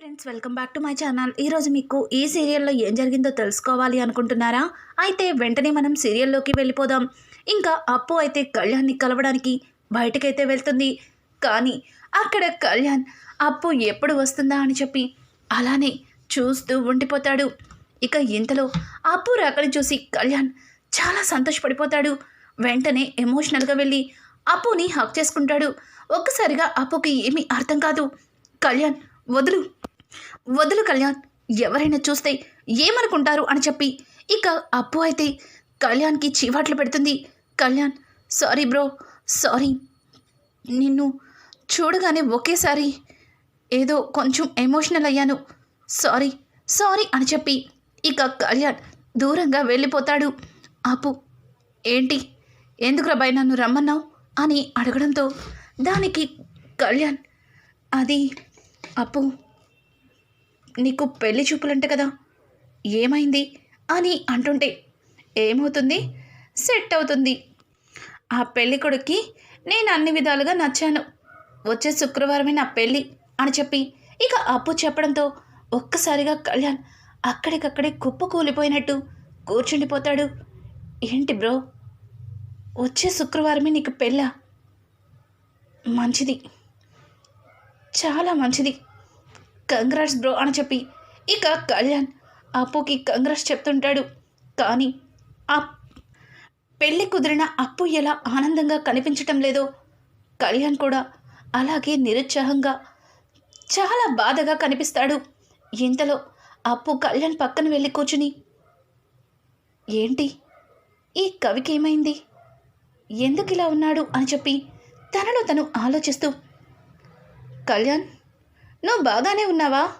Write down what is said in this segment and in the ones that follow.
Friends welcome back to my channel. ఈరోజు మీకు ఈ సీరియల్లో ఏం జరిగిందో తెలుసుకోవాలి అనుకుంటున్నారా? అయితే వెంటనే మనం సీరియల్లోకి వెళ్ళిపోదాం. ఇంకా అప్పు అయితే కళ్యాణ్ని కలవడానికి బయటకైతే వెళ్తుంది. కానీ అక్కడ కళ్యాణ్ అప్పు ఎప్పుడు వస్తుందా అని చెప్పి అలానే చూస్తూ ఉండిపోతాడు. ఇక ఇంతలో అప్పు రాకని చూసి కళ్యాణ్ చాలా సంతోషపడిపోతాడు. వెంటనే ఎమోషనల్గా వెళ్ళి అప్పుని హక్ చేసుకుంటాడు. ఒక్కసారిగా అప్పుకి ఏమీ అర్థం కాదు. కళ్యాణ్ వదులు. వదులు కళ్యాణ్ ఎవరైనా చూస్తే ఏమనుకుంటారు అని చెప్పి ఇక అప్పు అయితే కళ్యాణ్కి చీవాట్లు పెడుతుంది. Kalyan sorry bro sorry. నిన్ను చూడగానే ఒకేసారి ఏదో కొంచెం ఎమోషనల్ అయ్యాను. సారీ సారీ అని చెప్పి ఇక కళ్యాణ్ దూరంగా వెళ్ళిపోతాడు. అప్పు ఏంటి? ఎందుకు బయ నన్ను రమ్మన్నావు? అని అడగడంతో దానికి కళ్యాణ్ అది అప్పు నీకు పెళ్ళి చూపులంట కదా. ఏమైంది? అని అంటుంటే ఏమవుతుంది? సెట్ అవుతుంది. ఆ పెళ్ళి కొడుక్కి నేను అన్ని విధాలుగా నచ్చాను. వచ్చే శుక్రవారమే నా పెళ్ళి అని చెప్పి ఇక అప్పు చెప్పడంతో ఒక్కసారిగా కళ్యాణ్ అక్కడికక్కడే కుప్ప కూలిపోయినట్టు కూర్చుండిపోతాడు. ఏంటి బ్రో? వచ్చే శుక్రవారమే నీకు పెళ్ళా? మంచిది. చాలా మంచిది. కంగ్రాట్స్ బ్రో అని చెప్పి. ఇక కళ్యాణ్ అప్పుకి కంగ్రాట్స్ చెప్తుంటాడు. కానీ ఆ పెళ్ళి కుదిరిన అప్పు ఎలా ఆనందంగా కనిపించటం లేదో కళ్యాణ్ కూడా అలాగే నిరుత్సాహంగా చాలా బాధగా కనిపిస్తాడు. ఇంతలో అప్పు కళ్యాణ్ పక్కన వెళ్ళి కూర్చుని ఏంటి? ఈ కవికి ఏమైంది? ఎందుకు ఇలా ఉన్నాడు? అని చెప్పి తనలో తను ఆలోచిస్తూ కళ్యాణ్ నువ్వు బాగానే ఉన్నావా?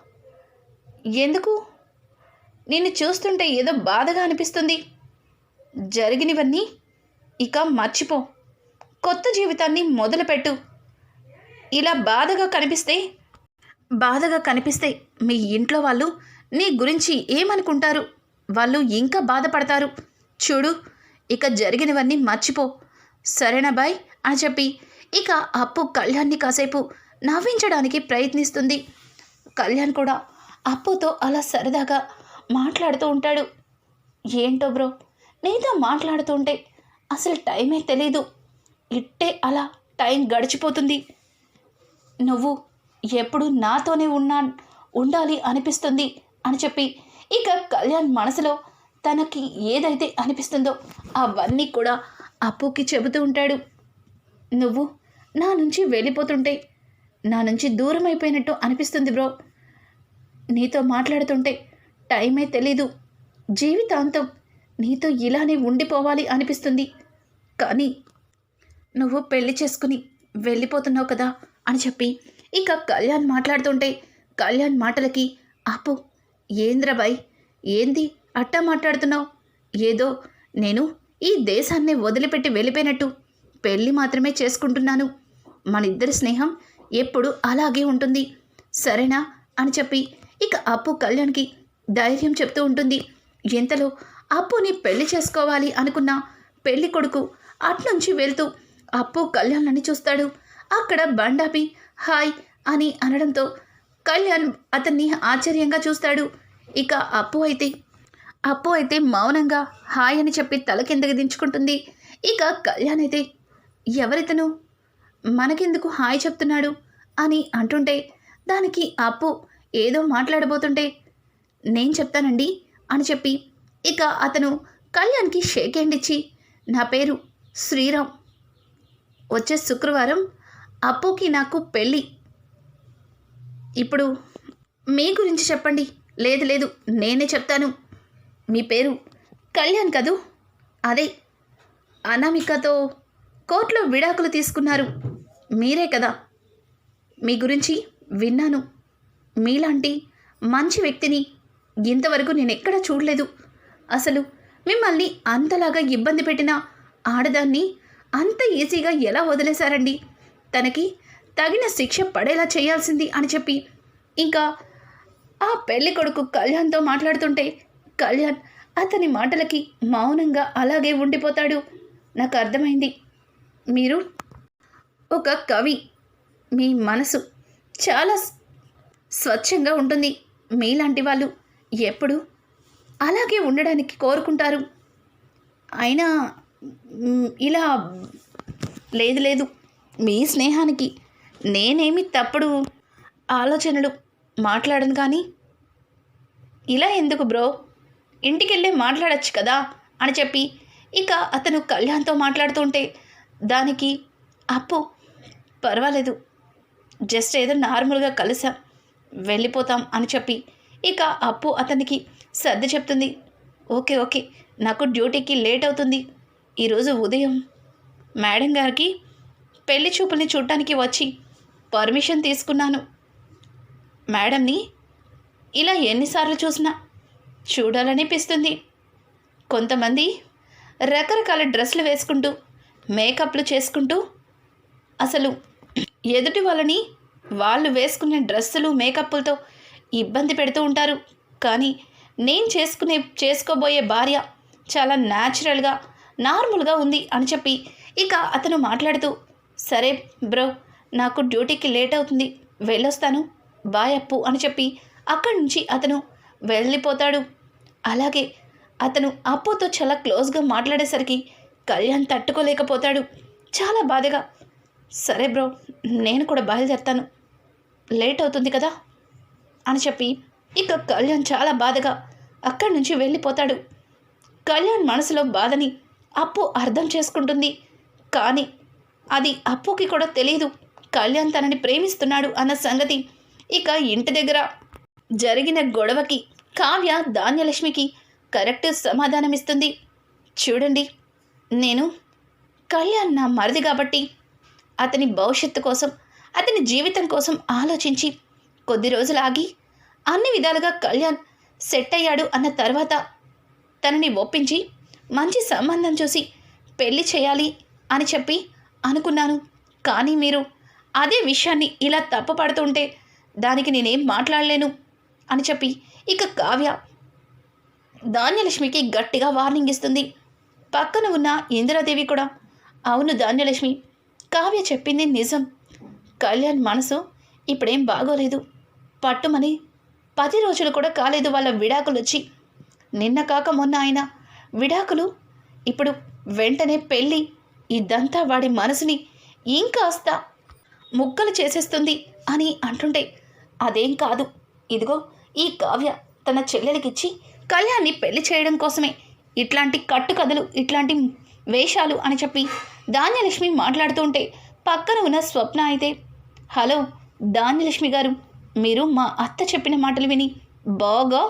ఎందుకు? నిన్ను చూస్తుంటే ఏదో బాధగా అనిపిస్తుంది. జరిగినవన్నీ ఇక మర్చిపో. కొత్త జీవితాన్ని మొదలుపెట్టు. ఇలా బాధగా కనిపిస్తే బాధగా కనిపిస్తే మీ ఇంట్లో వాళ్ళు నీ గురించి ఏమనుకుంటారు? వాళ్ళు ఇంకా బాధపడతారు. చూడు ఇక జరిగినవన్నీ మర్చిపో. సరేనా బాయ్? అని చెప్పి ఇక అప్పు కళ్యాణ్ని కాసేపు నవ్వించడానికి ప్రయత్నిస్తుంది. కళ్యాణ్ కూడా అప్పుతో అలా సరదాగా మాట్లాడుతూ ఉంటాడు. ఏంటో బ్రో నీతో మాట్లాడుతుంటే అసలు టైమే తెలీదు. ఇట్టే అలా టైం గడిచిపోతుంది. నువ్వు ఎప్పుడు నాతోనే ఉన్నా ఉండాలి అనిపిస్తుంది అని చెప్పి ఇక కళ్యాణ్ మనసులో తనకి ఏదైతే అనిపిస్తుందో అవన్నీ కూడా అప్పుకి చెబుతూ ఉంటాడు. నువ్వు నా నుంచి వెళ్ళిపోతుంటే నా నుంచి దూరం అయిపోయినట్టు అనిపిస్తుంది బ్రో. నీతో మాట్లాడుతుంటే టైమే తెలీదు. జీవితాంతం నీతో ఇలానే ఉండిపోవాలి అనిపిస్తుంది. కానీ నువ్వు పెళ్ళి చేసుకుని వెళ్ళిపోతున్నావు కదా అని చెప్పి ఇక కళ్యాణ్ మాట్లాడుతుంటే కళ్యాణ్ మాటలకి ఆపు ఏంద్రబాయ్ ఏంది? అట్టా మాట్లాడుతున్నావు? ఏదో నేను ఈ దేశాన్ని వదిలిపెట్టి వెళ్ళిపోయినట్టు పెళ్ళి మాత్రమే చేసుకుంటున్నాను. మన ఇద్దరి స్నేహం ఎప్పుడు అలాగే ఉంటుంది. సరేనా? అని చెప్పి ఇక అప్పు కళ్యాణ్కి ధైర్యం చెప్తూ ఉంటుంది. ఎంతలో అప్పుని పెళ్ళి చేసుకోవాలి అనుకున్న పెళ్ళి కొడుకు అట్నుంచి వెళ్తూ అప్పు కళ్యాణ్ని చూస్తాడు. అక్కడ బండాపి హాయ్ అని అనడంతో కళ్యాణ్ అతన్ని ఆశ్చర్యంగా చూస్తాడు. ఇక అప్పు అయితే అప్పు అయితే మౌనంగా హాయ్ అని చెప్పి తల కిందకి దించుకుంటుంది. ఇక కళ్యాణ్ అయితే ఎవరితను? మనకెందుకు హాయ్ చెప్తున్నాడు? అని అంటుంటే దానికి అప్పు ఏదో మాట్లాడబోతుంటే నేను చెప్తానండి అని చెప్పి ఇక అతను కళ్యాణ్కి షేక్ హ్యాండ్ ఇచ్చి నా పేరు శ్రీరామ్. వచ్చే శుక్రవారం అప్పుకి నాకు పెళ్ళి. ఇప్పుడు మీ గురించి చెప్పండి. లేదు లేదు నేనే చెప్తాను. మీ పేరు కళ్యాణ్ కదూ? అదే అనామికతో కోర్టులో విడాకులు తీసుకున్నారు. మీరే కదా. మీ గురించి విన్నాను. మీలాంటి మంచి వ్యక్తిని ఇంతవరకు నేను ఎక్కడ చూడలేదు. అసలు మిమ్మల్ని అంతలాగా ఇబ్బంది పెట్టిన ఆడదాన్ని అంత ఈజీగా ఎలా వదిలేశారండి? తనకి తగిన శిక్ష పడేలా చేయాల్సింది అని చెప్పి. ఇంకా ఆ పెళ్ళి కొడుకు కళ్యాణ్తో మాట్లాడుతుంటే కళ్యాణ్ అతని మాటలకి మౌనంగా అలాగే ఉండిపోతాడు. నాకు అర్థమైంది. మీరు ఒక కవి. మీ మనసు చాలా స్వచ్ఛంగా ఉంటుంది. మీలాంటి వాళ్ళు ఎప్పుడు అలాగే ఉండడానికి కోరుకుంటారు. అయినా ఇలా లేదు లేదు. మీ స్నేహానికి నేనేమి తప్పుడు ఆలోచనలు మాట్లాడను కానీ ఇలా ఎందుకు బ్రో? ఇంటికెళ్ళే మాట్లాడచ్చు కదా అని చెప్పి ఇక అతను కళ్యాణ్తో మాట్లాడుతుంటే దానికి అప్పు పర్వాలేదు. జస్ట్ ఏదో నార్మల్గా కలిసాం వెళ్ళిపోతాం అని చెప్పి. ఇక అప్పు అతనికి సర్ది చెప్తుంది. ఓకే ఓకే నాకు డ్యూటీకి లేట్ అవుతుంది. ఈరోజు ఉదయం మేడం గారికి పెళ్ళి చూపుల్ని చూడటానికి వచ్చి పర్మిషన్ తీసుకున్నాను. మేడంని ఇలా ఎన్నిసార్లు చూసినా చూడాలనిపిస్తుంది. కొంతమంది రకరకాల డ్రెస్సులు వేసుకుంటూ మేకప్లు చేసుకుంటూ అసలు ఎదుటి వాళ్ళని వాళ్ళు వేసుకునే డ్రెస్సులు మేకప్లతో ఇబ్బంది పెడుతూ ఉంటారు. కానీ నేను చేసుకునే చేసుకోబోయే భార్య చాలా న్యాచురల్గా నార్మల్గా ఉంది అని చెప్పి ఇక అతను మాట్లాడుతూ సరే బ్రో నాకు డ్యూటీకి లేట్ అవుతుంది. వెళ్ళొస్తాను. బాయ్ అప్పు అని చెప్పి అక్కడి నుంచి అతను వెళ్ళిపోతాడు. అలాగే అతను అప్పుతో చాలా క్లోజ్గా మాట్లాడేసరికి కళ్యాణ్ తట్టుకోలేకపోతాడు. చాలా బాధగా సరే బ్రో నేను కూడా బయలుదేరుతాను. లేట్ అవుతుంది కదా? అని చెప్పి ఇక కళ్యాణ్ చాలా బాధగా అక్కడి నుంచి వెళ్ళిపోతాడు. కళ్యాణ్ మనసులో బాధని అప్పు అర్థం చేసుకుంటుంది. కానీ అది అప్పుకి కూడా తెలియదు. కళ్యాణ్ తనని ప్రేమిస్తున్నాడు అన్న సంగతి ఇక ఇంటి దగ్గర జరిగిన గొడవకి కావ్య ధాన్యలక్ష్మికి కరెక్ట్ సమాధానమిస్తుంది. చూడండి నేను కళ్యాణ్ నా మరిది కాబట్టి అతని భవిష్యత్తు కోసం అతని జీవితం కోసం ఆలోచించి కొద్ది రోజులు ఆగి అన్ని విధాలుగా కళ్యాణ్ సెట్ అయ్యాడు అన్న తర్వాత తనని ఒప్పించి మంచి సంబంధం చూసి పెళ్ళి చేయాలి అని చెప్పి అనుకున్నాను. కానీ మీరు అదే విషయాన్ని ఇలా తప్పుపడుతుంటే దానికి నేనేం మాట్లాడలేను అని చెప్పి ఇక కావ్య ధాన్యలక్ష్మికి గట్టిగా వార్నింగ్ ఇస్తుంది. పక్కన ఉన్న ఇందిరాదేవి కూడా అవును ధాన్యలక్ష్మి కావ్య చెప్పింది నిజం. కళ్యాణ్ మనసు ఇప్పుడేం బాగోలేదు. పట్టుమని పది రోజులు కూడా కాలేదు వాళ్ళ విడాకులు వచ్చి నిన్న కాక మొన్న ఆయన విడాకులు ఇప్పుడు వెంటనే పెళ్ళి. ఇదంతా వాడి మనసుని ఇంకాస్త ముక్కలు చేసేస్తుంది అని అంటుంటే అదేం కాదు. ఇదిగో ఈ కావ్య తన చెల్లెలకిచ్చి కళ్యాణ్ని పెళ్ళి చేయడం కోసమే. ఇట్లాంటి కట్టుకథలు ఇట్లాంటి వేషాలు అని చెప్పి ధాన్యలక్ష్మి మాట్లాడుతూ ఉంటే పక్కన ఉన్న స్వప్న అయితే హలో ధాన్యలక్ష్మి గారు మీరు మా అత్త చెప్పిన మాటలు విని బాగా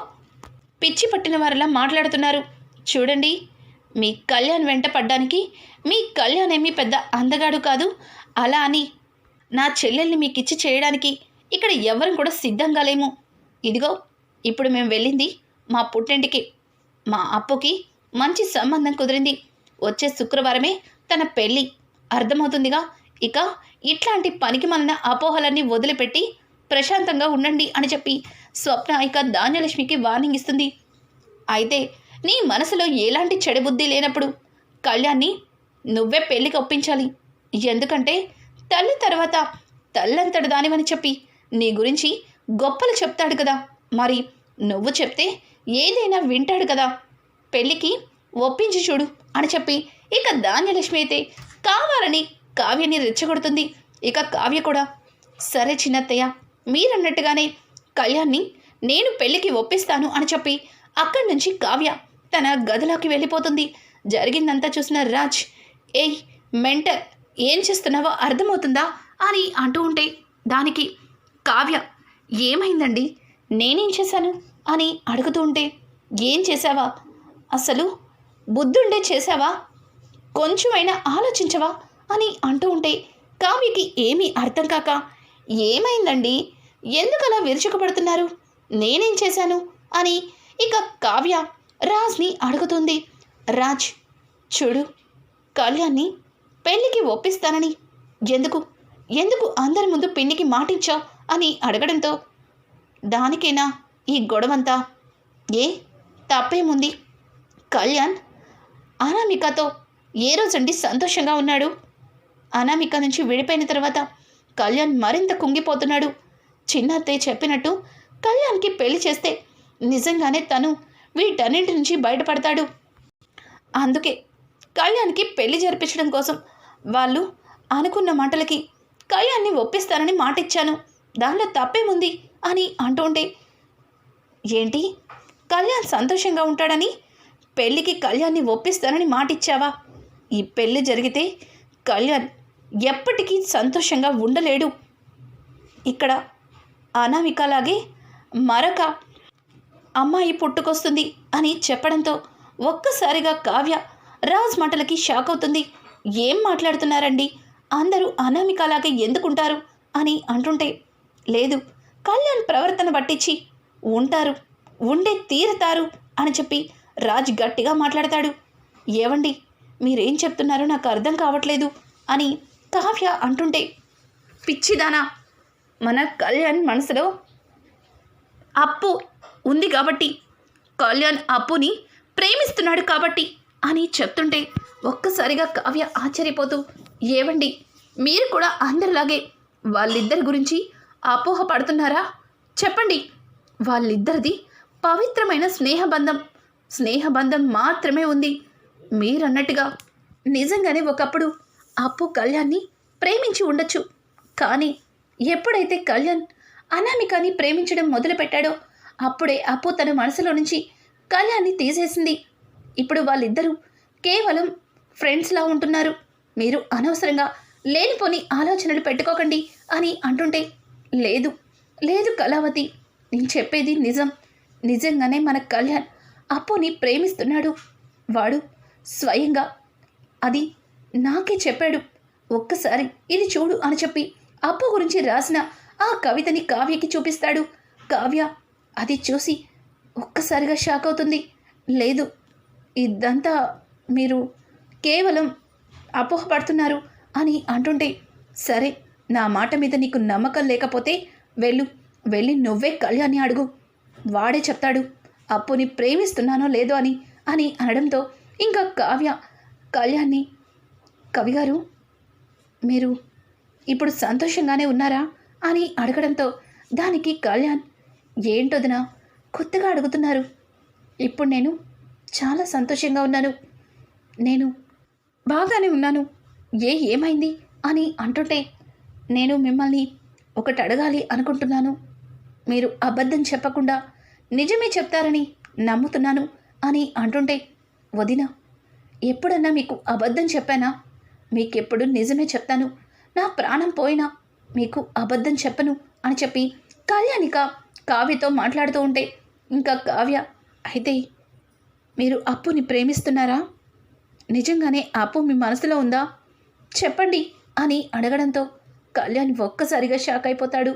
పిచ్చి పట్టిన వారిలా మాట్లాడుతున్నారు. చూడండి మీ కళ్యాణ్ వెంట పడ్డానికి మీ కళ్యాణ్ ఏమీ పెద్ద అందగాడు కాదు. అలా అని నా చెల్లెల్ని మీకు ఇచ్చి చేయడానికి ఇక్కడ ఎవరం కూడా సిద్ధంగా లేము. ఇదిగో ఇప్పుడు మేము వెళ్ళింది మా పుట్టింటికి. మా అప్పుకి మంచి సంబంధం కుదిరింది. వచ్చే శుక్రవారమే తన పెళ్ళి. అర్థమవుతుందిగా? ఇక ఇట్లాంటి పనికి మన అపోహలన్నీ వదిలిపెట్టి ప్రశాంతంగా ఉండండి అని చెప్పి స్వప్న ఇక ధాన్యలక్ష్మికి వార్నింగ్ ఇస్తుంది. అయితే నీ మనసులో ఎలాంటి చెడు బుద్ధి లేనప్పుడు కళ్యాణ్ని నువ్వే పెళ్ళికి ఒప్పించాలి. ఎందుకంటే తల్లి తర్వాత తల్లంతటి దానివని చెప్పి నీ గురించి గొప్పలు చెప్తాడు కదా. మరి నువ్వు చెప్తే ఏదైనా వింటాడు కదా. పెళ్ళికి ఒప్పించి చూడు అని చెప్పి ఇక ధాన్యలక్ష్మి అయితే కావాలని కావ్యని రెచ్చగొడుతుంది. ఇక కావ్య కూడా సరే చిన్నత్తయ్య మీరన్నట్టుగానే కళ్యాణ్ని నేను పెళ్ళికి ఒప్పిస్తాను అని చెప్పి అక్కడి నుంచి కావ్య తన గదిలోకి వెళ్ళిపోతుంది. జరిగిందంతా చూసిన రాజ్ ఏయ్ మెంటర్ ఏం చేస్తున్నావో అర్థమవుతుందా? అని అంటూ ఉంటే దానికి కావ్య ఏమైందండి? నేనేం చేశాను? అని అడుగుతూ ఉంటే ఏం చేశావా? అసలు బుద్ధుండే చేశావా? కొంచెమైనా ఆలోచించవా అని అంటూ ఉంటే కావ్యకి ఏమీ అర్థం కాక ఏమైందండి? ఎందుకలా విరుచుకుపడుతున్నారు? నేనేం చేశాను? అని ఇక కావ్య రాజ్ని అడుగుతుంది. రాజ్ చూడు కళ్యాణ్ని పెళ్ళికి ఒప్పిస్తానని. ఎందుకు? ఎందుకు అందరి ముందు పిన్నికి మాటించావు అని అడగడంతో దానికేనా ఈ గొడవంతా? ఏ తప్పేముంది? కళ్యాణ్ అనామికతో ఏ రోజండి సంతోషంగా ఉన్నాడు? అనామిక నుంచి విడిపోయిన తర్వాత కళ్యాణ్ మరింత కుంగిపోతున్నాడు. చిన్నత్తయ్య చెప్పినట్టు కళ్యాణ్కి పెళ్ళి చేస్తే నిజంగానే తను వీటన్నింటి నుంచి బయటపడతాడు. అందుకే కళ్యాణ్కి పెళ్ళి జరిపించడం కోసం వాళ్ళు అనుకున్న మాటలకి కళ్యాణ్ని ఒప్పిస్తానని మాట ఇచ్చాను దానిలో తప్పేముంది అని అంటుంటే ఏంటి? కళ్యాణ్ సంతోషంగా ఉంటాడని? పెళ్ళికి కళ్యాణ్ని ఒప్పిస్తానని మాట ఇచ్చావా ఈ పెళ్ళి జరిగితే కళ్యాణ్ ఎప్పటికీ సంతోషంగా ఉండలేడు. ఇక్కడ అనామికలాగే మరొక అమ్మాయి పుట్టుకొస్తుంది అని చెప్పడంతో ఒక్కసారిగా కావ్య రాజ్ మాటలకి షాక్ అవుతుంది. ఏం మాట్లాడుతున్నారండి? అందరూ అనామికలాగే ఎందుకుంటారు అని అంటుంటే లేదు కళ్యాణ్ ప్రవర్తన పట్టించి ఉంటారు ఉండే తీరుతారు అని చెప్పి రాజ్ గట్టిగా మాట్లాడతాడు. ఏవండి? మీరేం చెప్తున్నారో నాకు అర్థం కావట్లేదు అని కావ్య అంటుంటే పిచ్చిదానా మన కళ్యాణ్ మనసులో అప్పు ఉంది కాబట్టి కళ్యాణ్ అప్పుని ప్రేమిస్తున్నాడు కాబట్టి అని చెప్తుంటే ఒక్కసారిగా కావ్య ఆశ్చర్యపోతూ ఏవండి మీరు కూడా అందరిలాగే వాళ్ళిద్దరి గురించి అపోహ పడుతున్నారా? చెప్పండి. వాళ్ళిద్దరిది పవిత్రమైన స్నేహబంధం స్నేహబంధం మాత్రమే ఉంది. మీరన్నట్టుగా నిజంగానే ఒకప్పుడు అప్పు కళ్యాణ్ని ప్రేమించి ఉండొచ్చు. కానీ ఎప్పుడైతే కళ్యాణ్ అనామికని ప్రేమించడం మొదలుపెట్టాడో అప్పుడే అప్పు తన మనసులో నుంచి కళ్యాణ్ని తీసేసింది. ఇప్పుడు వాళ్ళిద్దరూ కేవలం ఫ్రెండ్స్లా ఉంటున్నారు. మీరు అనవసరంగా లేనిపోని ఆలోచనలు పెట్టుకోకండి అని అంటుంటే లేదు లేదు కళావతి నేను చెప్పేది నిజం. నిజంగానే మన కళ్యాణ్ అప్పుని ప్రేమిస్తున్నాడు. వాడు స్వయంగా అది నాకే చెప్పాడు. ఒక్కసారి ఇది చూడు అని చెప్పి అప్పు గురించి రాసిన ఆ కవితని కావ్యకి చూపిస్తాడు. కావ్య అది చూసి ఒక్కసారిగా షాక్ అవుతుంది. లేదు ఇదంతా మీరు కేవలం అపోహపడుతున్నారు అని అంటుంటే సరే నా మాట మీద నీకు నమ్మకం లేకపోతే వెళ్ళు వెళ్ళి నువ్వే కళ్యాణ్ని అడుగు. వాడే చెప్తాడు అప్పుని ప్రేమిస్తున్నానో లేదో అని అని అనడంతో ఇంకా కావ్య కళ్యాణ్ని కవిగారు మీరు ఇప్పుడు సంతోషంగానే ఉన్నారా అని అడగడంతో దానికి కళ్యాణ్ ఏంటోదినా కొత్తగా అడుగుతున్నారు. ఇప్పుడు నేను చాలా సంతోషంగా ఉన్నాను. నేను బాగానే ఉన్నాను. ఏ ఏమైంది అని అంటుంటే నేను మిమ్మల్ని ఒకటి అడగాలి అనుకుంటున్నాను. మీరు అబద్ధం చెప్పకుండా నిజమే చెప్తారని నమ్ముతున్నాను అని అంటుంటే వదిన ఎప్పుడన్నా మీకు అబద్ధం చెప్పానా? మీకెప్పుడు నిజమే చెప్తాను. నా ప్రాణం పోయినా మీకు అబద్ధం చెప్పను అని చెప్పి కళ్యాణిక కావ్యతో మాట్లాడుతూ ఉంటే ఇంకా కావ్య అయితే మీరు అప్పుని ప్రేమిస్తున్నారా? నిజంగానే అప్పు మీ మనసులో ఉందా? చెప్పండి అని అడగడంతో కళ్యాణ్ ఒక్కసారిగా షాక్ అయిపోతాడు.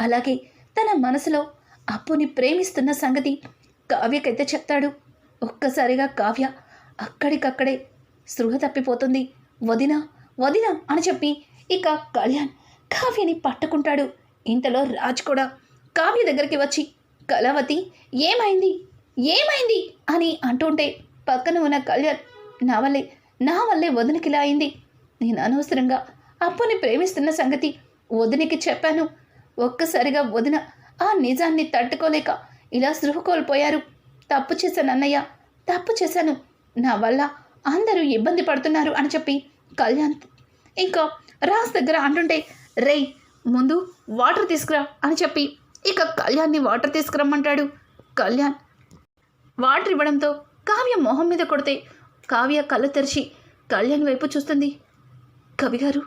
అలాగే తన మనసులో అప్పుని ప్రేమిస్తున్న సంగతి కావ్యకైతే చెప్తాడు. ఒక్కసారిగా కావ్య అక్కడికక్కడే స్పృహ తప్పిపోతుంది. వదిన వదిన అని చెప్పి ఇక కళ్యాణ్ కావ్యని పట్టుకుంటాడు. ఇంతలో రాజ్ కూడా కావ్య దగ్గరికి వచ్చి కళావతి ఏమైంది? ఏమైంది? అని అంటుంటే పక్కన ఉన్న కళ్యాణ్ నా వల్లే నా వల్లే వదినకిలా అయింది. నేను అనవసరంగా అప్పుని ప్రేమిస్తున్న సంగతి వదినికి చెప్పాను. ఒక్కసారిగా వదిన ఆ నిజాన్ని తట్టుకోలేక ఇలా సృహ కోల్పోయారు. తప్పు చేశాను అన్నయ్య. తప్పు చేశాను. నా వల్ల అందరూ ఇబ్బంది పడుతున్నారు అని చెప్పి కళ్యాణ్ ఇంకా రాజ్ దగ్గర అంటుంటే రేయ్ ముందు వాటర్ తీసుకురా అని చెప్పి ఇక కళ్యాణ్ని వాటర్ తీసుకురమ్మంటాడు కళ్యాణ్. వాటర్ ఇవ్వడంతో కావ్య మొహం మీద కొడితే కావ్య కళ్ళు తెరిచి కళ్యాణ్ వైపు చూస్తుంది. కవిగారు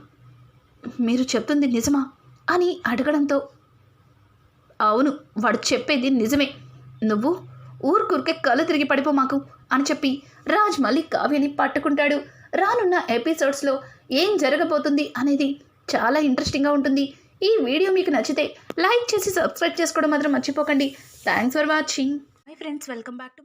మీరు చెప్తుంది నిజమా? అని అడగడంతో అవును వాడు చెప్పేది నిజమే. నువ్వు ఊరుకూరికే కళ్ళు తిరిగి పడిపో మాకు అని చెప్పి రాజ్ మళ్ళీ కావ్యని పట్టుకుంటాడు. రానున్న ఎపిసోడ్స్లో ఏం జరగబోతుంది అనేది చాలా ఇంట్రెస్టింగ్గా ఉంటుంది. ఈ వీడియో మీకు నచ్చితే లైక్ చేసి సబ్స్క్రైబ్ చేసుకోవడం మాత్రం మర్చిపోకండి. Thanks for watching my friends welcome back to